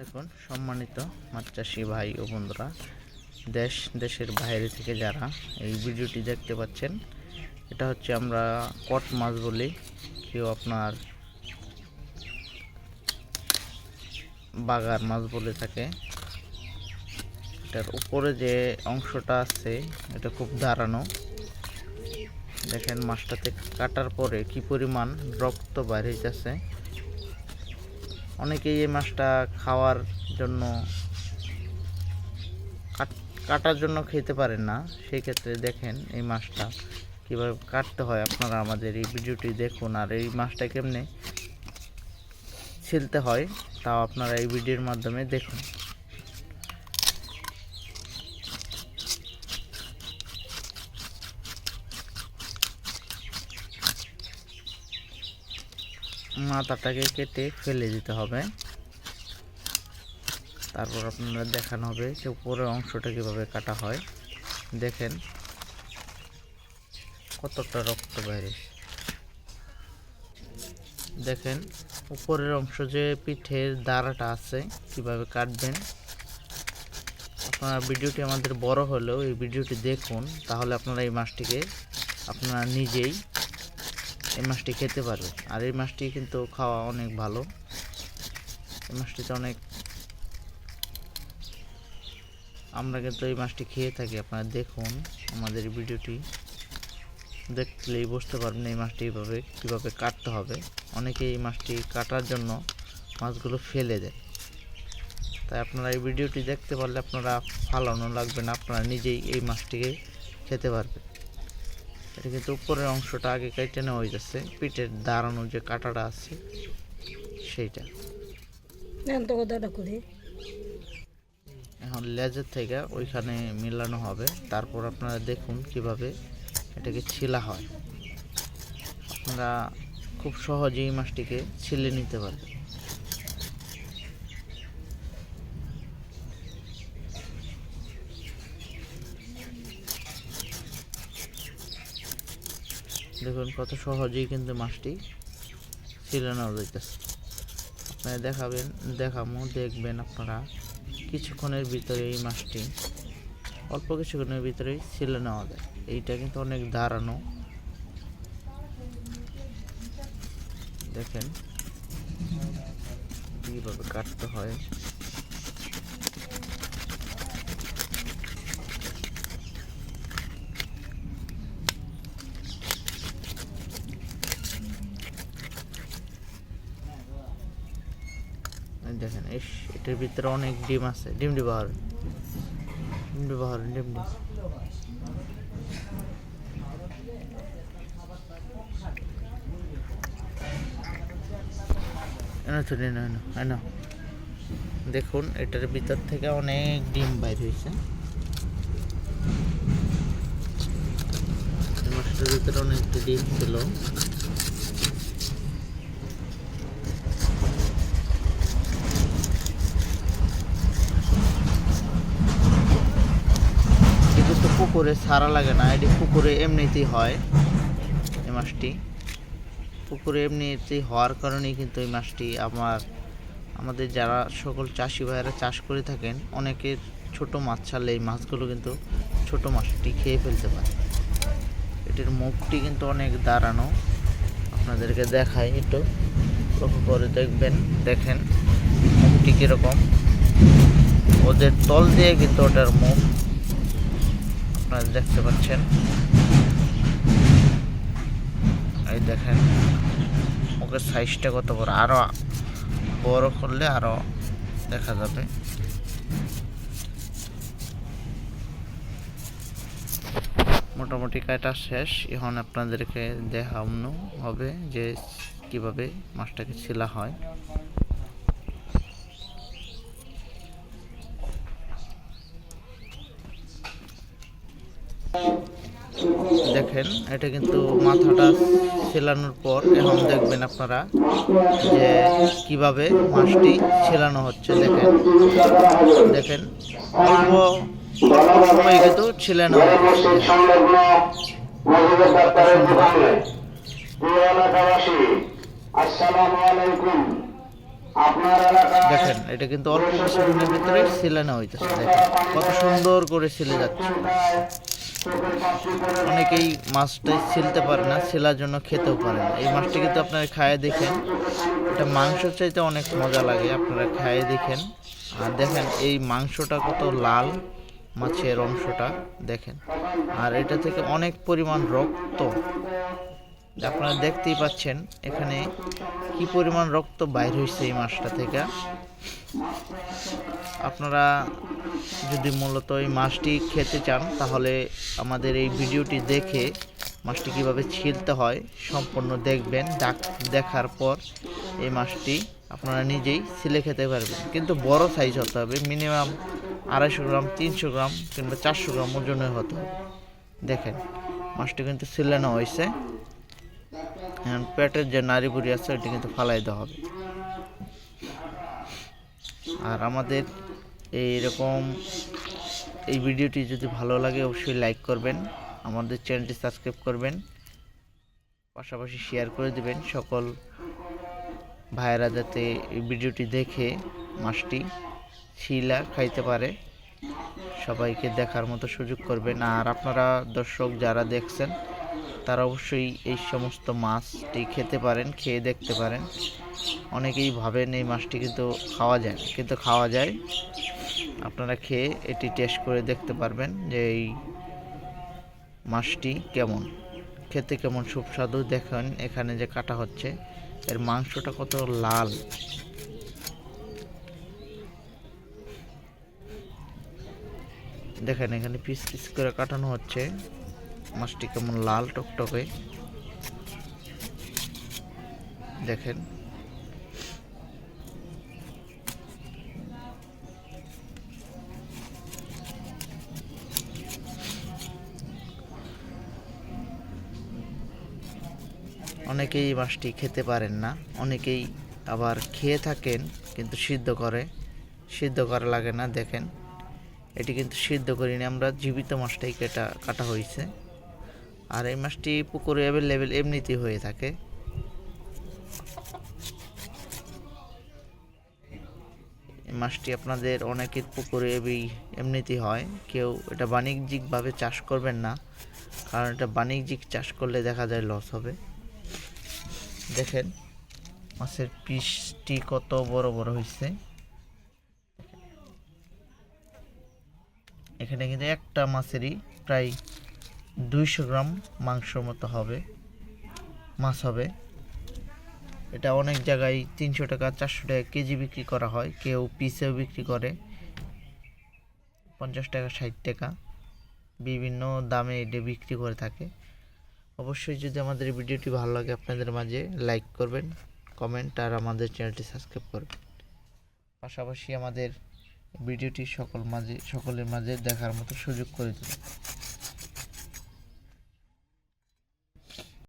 দেখুন, সম্মানিত মাছ চাষি ভাই ও বন্ধুরা, দেশ, দেশের বাইরে থেকে যারা এই ভিডিওটি দেখতে পাচ্ছেন, এটা হচ্ছে আমরা কট মাছ বলি, কেউ আপনার বাগার মাছ বলে থাকে। এটার উপরে যে অংশটা আছে, এটা খুব দাঁড়ানো। দেখেন মাছটাতে কাটার পরে কি পরিমাণ রক্ত বাইরে হইতেছে অনেকেই এই মাছটা খাওয়ার জন্য কাটার জন্য খেতে পারেন না। সেই ক্ষেত্রে দেখেন এই মাছটা কীভাবে কাটতে হয়। আপনারা আমাদের এই ভিডিওটি দেখুন আর এই মাছটা কেমনে ছিলতে হয়, তাও আপনারা এই ভিডিওর মাধ্যমে দেখুন। মাথাটাকে কেটে ফেলে দিতে হবে। তারপর আপনারা দেখানো হবে যে উপরের অংশটা কীভাবে কাটা হয়। দেখেন কতটা রক্ত বাইরে। দেখেন উপরের অংশ যে পিঠের দাঁড়াটা আছে, কীভাবে কাটবেন। আপনারা ভিডিওটি আমাদের বড় হলেও এই ভিডিওটি দেখুন, তাহলে আপনারা এই মাছটিকে আপনারা নিজেই এই মাছটি খেতে পারবে। আর এই মাছটি কিন্তু খাওয়া অনেক ভালো। এই মাছটিতে অনেক আমরা কিন্তু এই মাছটি খেয়ে থাকি। আপনারা দেখুন আমাদের ভিডিওটি। দেখলেই বুঝতে পারবেন এই মাছটি এইভাবে কীভাবে কাটতে হবে। অনেকে এই মাছটি কাটার জন্য মাছগুলো ফেলে দেয়। তাই আপনারা এই ভিডিওটি দেখতে পারলে আপনারা ফালানো লাগবে না। আপনারা নিজেই এই মাছটিকে খেতে পারবেন। এটা কিন্তু উপরের অংশটা আগে কেটে নেওয়া হয়ে যাচ্ছে পিঠের দাঁড়ানো যে কাটাটা আছে সেইটা। এখন লেজের থেকে ওইখানে মিলানো হবে। তারপর আপনারা দেখুন কীভাবে এটাকে ছিলা হয়। আপনারা খুব সহজেই মাছটিকে ছিলে নিতে পারবেন। দেখুন কত সহজেই কিন্তু মাছটি ছিলে নেওয়া যাইতেছে। আপনারা দেখাবেন, দেখামো, দেখবেন আপনারা। কিছুক্ষণের ভিতরে এই মাছটি, অল্প কিছুক্ষণের ভিতরেই ছিলে নেওয়া যায়। এইটা কিন্তু অনেক দাঁড়ানো। দেখেন, কীভাবে কাটতে হয়। দেখেন, ইস, এটার ভিতরে অনেক ডিম আছে। ডিম ডিম বাহার ডিম ডিম বাহার ডিম ডিম এনে দেখুন, এটার ভিতর থেকে অনেক ডিম বাইর হয়েছে। মাছটার ভিতরে অনেক ডিম ছিল এটি তো পুকুরে সারা লাগে না, এটি পুকুরে এমনিতেই হয়, এই মাছটি। পুকুরে এমনিতেই হওয়ার কারণেই কিন্তু এই মাছটি আমার, আমাদের যারা সকল চাষি ভাইয়েরা চাষ করে থাকেন অনেকের ছোট মাছ ছাড়লে এই মাছগুলো কিন্তু ছোট মাছটি খেয়ে ফেলতে পারে। এটির মুখটি কিন্তু অনেক দাঁড়ানো, আপনাদেরকে দেখাই একটু, লক্ষ্য করে দেখবেন, দেখেন মুখটি কীরকম। ওদের তল দিয়ে কিন্তু ওটার মুখ আপনারা দেখতে পাচ্ছেন। এই দেখেন, ওকে সাইজটা কত বড়? আরও বড় করলে আরও দেখা যাবে। মোটামুটি কাটা শেষ। এখন আপনাদেরকে দেখানো হবে যে কীভাবে মাছটাকে ছিলা হয়। দেখেন, এটা কিন্তু মাথাটা ছেলানোর পর এখন দেখবেন আপনারা যে কীভাবে মাছটি ছেলানো হচ্ছে, দেখেন। দেখেন, অল্প সময় কিন্তু ছেলানো দেখেন, এটা কিন্তু অল্প কিছুদিনের ভিতরে সিলানো হইতেছে, দেখেন। কত সুন্দর করে সিলে যাচ্ছে। অনেকেই মাছটা ছিলতে পারে না, ছেলার জন্য খেতেও পারে না। এই মাছটি কিন্তু আপনারা খায়ে দেখেন। এটা মাংস চাইতে অনেক মজা লাগে, আপনারা খায়ে দেখেন। আর দেখেন, এই মাংসটা কত লাল মাছের অংশটা, দেখেন। আর এটা থেকে অনেক পরিমাণ রক্ত। আপনারা দেখতেই পাচ্ছেন এখানে কি পরিমাণ রক্ত বাইর হয়েছে এই মাছটা থেকে। আপনারা যদি মূলত এই মাছটি খেতে চান, তাহলে আমাদের এই ভিডিওটি দেখে মাছটি কীভাবে ছিলতে হয় সম্পূর্ণ দেখবেন। দেখার পর এই মাছটি আপনারা নিজেই ছিলে খেতে পারবেন। কিন্তু বড় সাইজ হতে হবে মিনিমাম আড়াইশো গ্রাম, তিনশো গ্রাম কিংবা চারশো গ্রাম ওজনের হতে হবে। দেখেন, মাছটি কিন্তু ছিলানো হয়েছে। পেটের যে নাড়ি বুড়ি আছে ওটি কিন্তু ফালাই হবে। আর আমাদের এইরকম এই ভিডিওটি যদি ভালো লাগে, অবশ্যই লাইক করবেন, আমাদের চ্যানেলটি সাবস্ক্রাইব করবেন, পাশাপাশি শেয়ার করে দিবেন সকল ভাইয়েরা যাতে এই ভিডিওটি দেখে মাছটি শিলা খাইতে পারে। সবাইকে দেখার মতো সুযোগ করবেন। আর আপনারা দর্শক যারা দেখছেন তারা অবশ্যই এই সমস্ত মাছটি খেতে পারেন, খেয়ে দেখতে পারেন। অনেকেই ভাবেন এই মাছটি কিন্তু খাওয়া যায় কিন্তু খাওয়া যায়। আপনারা খেয়ে এটি টেস্ট করে দেখতে পারবেন যে এই মাছটি কেমন। খেতে কেমন সুস্বাদু। দেখেন, এখানে যে কাটা হচ্ছে, এর মাংসটা কত লাল। দেখেন, এখানে পিস পিস করে কাটানো হচ্ছে। মাছটি কেমন লাল টকটকে। দেখেন। অনেকেই মাছটি খেতে পারেন না, অনেকেই আবার খেয়ে থাকেন, কিন্তু সিদ্ধ করে। সিদ্ধ করা লাগে না, দেখেন। এটি কিন্তু সিদ্ধ করিনি, আমরা জীবিত মাছটাই কেটা, কাটা হয়েছে। আর এই মাছটি পুকুরে অ্যাভেলেবেল এমনিতেই হয়ে থাকে। মাছটি আপনাদের অনেকের পুকুরে এমনি- এমনিতেই হয়। কেউ এটা বাণিজ্যিকভাবে চাষ করবেন না, কারণ এটা বাণিজ্যিক চাষ করলে দেখা যায় লস হবে। দেখেন, মাছের পিসটি কত বড় বড় হয়েছে এখানে কিন্তু একটা মাছেরই প্রায় দুইশো গ্রাম মাংস মতো হবে, মাছ হবে। এটা অনেক জায়গায় তিনশো টাকা, চারশো টাকা কেজি বিক্রি করা হয়, কেউ পিসেও বিক্রি করে। পঞ্চাশ টাকা, ষাট টাকা, বিভিন্ন দামে এটা বিক্রি করে থাকে। অবশ্যই যদি আমাদের ভিডিওটি ভালো লাগে, আপনাদের মাঝে লাইক করবেন, কমেন্ট, আর আমাদের চ্যানেলটি সাবস্ক্রাইব করবেন। পাশাপাশি আমাদের ভিডিওটি সকল মাঝে, সকলের মাঝে দেখার মতো সুযোগ করে দেবেন